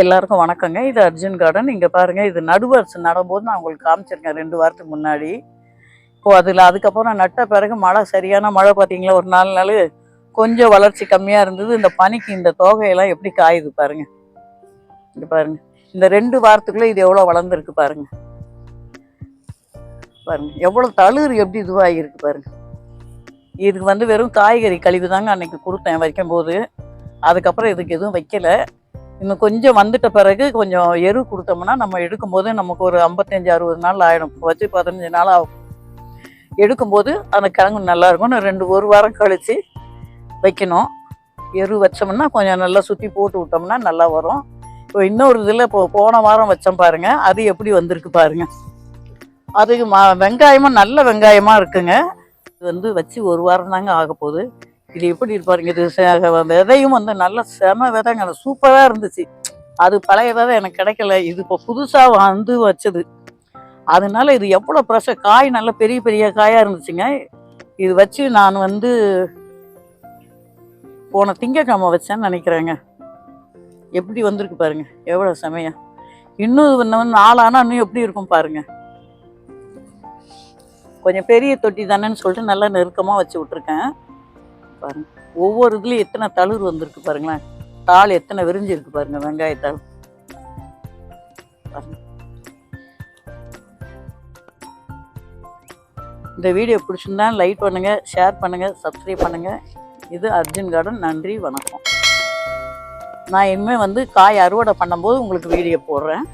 எல்லாருக்கும் வணக்கங்க. இது அர்ஜுன் கார்டன். இங்கே பாருங்கள் இது நடுவரிசை நடும்போது நான் உங்களுக்கு காமிச்சிருக்கேன் ரெண்டு வாரத்துக்கு முன்னாடி. இப்போ அதில் அதுக்கப்புறம் நட்ட பிறகு மழை சரியான மழை பார்த்தீங்களா? ஒரு நாலு நாள் கொஞ்சம் வளர்ச்சி கம்மியாக இருந்தது. இந்த பனிக்கு இந்த தோகையெல்லாம் எப்படி காயுது பாருங்கள் இங்கே பாருங்கள் இந்த ரெண்டு வாரத்துக்குள்ளே இது எவ்வளோ வளர்ந்துருக்கு பாருங்கள் பாருங்கள் எவ்வளோ தளிர் எப்படி இதுவாகிருக்கு பாருங்கள் இதுக்கு வந்து வெறும் காய்கறி கழிவு தாங்க அன்னைக்கு கொடுத்தேன் வைக்கும்போது. அதுக்கப்புறம் இதுக்கு எதுவும் வைக்கல. இன்னும் கொஞ்சம் வந்துட்ட பிறகு கொஞ்சம் எரு கொடுத்தோம்னா நம்ம எடுக்கும்போது நமக்கு ஒரு ஐம்பத்தஞ்சு அறுபது நாள் ஆகிடும் வச்சு பதினஞ்சு நாள் ஆகும். எடுக்கும்போது அந்த கிழங்கு நல்லாயிருக்கும் ரெண்டு ஒரு வாரம் கழித்து வைக்கணும். எரு வச்சோம்னா கொஞ்சம் நல்லா சுற்றி போட்டு விட்டோம்னா நல்லா வரும். இப்போ இன்னொரு இதில் இப்போ போன வாரம் வச்சோம் பாருங்கள் அது எப்படி வந்திருக்கு பாருங்கள் அதுக்கு மா வெங்காயமும் நல்ல வெங்காயமாக இருக்குங்க. இது வந்து வச்சு ஒரு வாரம் தாங்க ஆக போகுது இது எப்படி இருப்பாருங்க இது? விதையும் வந்து நல்ல செம விதைங்க. சூப்பராக இருந்துச்சு. அது பழைய விதை எனக்கு கிடைக்கல. இது இப்போ புதுசாக வந்து வச்சது. அதனால இது எவ்வளோ ப்ரெஷர் காய் நல்ல பெரிய பெரிய காயாக இருந்துச்சுங்க. இது வச்சு நான் வந்து போன திங்கக்கிழமை வச்சேன்னு நினைக்கிறேங்க. எப்படி வந்திருக்கு பாருங்க. எவ்வளோ செமையா. இன்னும் இன்னும் நாளானா இன்னும் எப்படி இருக்கும் பாருங்க. கொஞ்சம் பெரிய தொட்டி தானேன்னு சொல்லிட்டு நல்லா நெருக்கமாக வச்சு விட்ருக்கேன் பாருங்க. ஒவ்வொரு இதுலேயும் எத்தனை தளிர் வந்திருக்கு பாருங்களேன். தாள் எத்தனை விரிஞ்சிருக்கு பாருங்க வெங்காயத்தாள் பாருங்க. இந்த வீடியோ பிடிச்சிருந்தா லைக் பண்ணுங்க ஷேர் பண்ணுங்க சப்ஸ்கிரைப் பண்ணுங்க. இது அர்ஜுன் கார்டன் நன்றி வணக்கம். நான் இனிமேல் வந்து காய் அறுவடை பண்ணும்போது உங்களுக்கு வீடியோ போடுறேன்.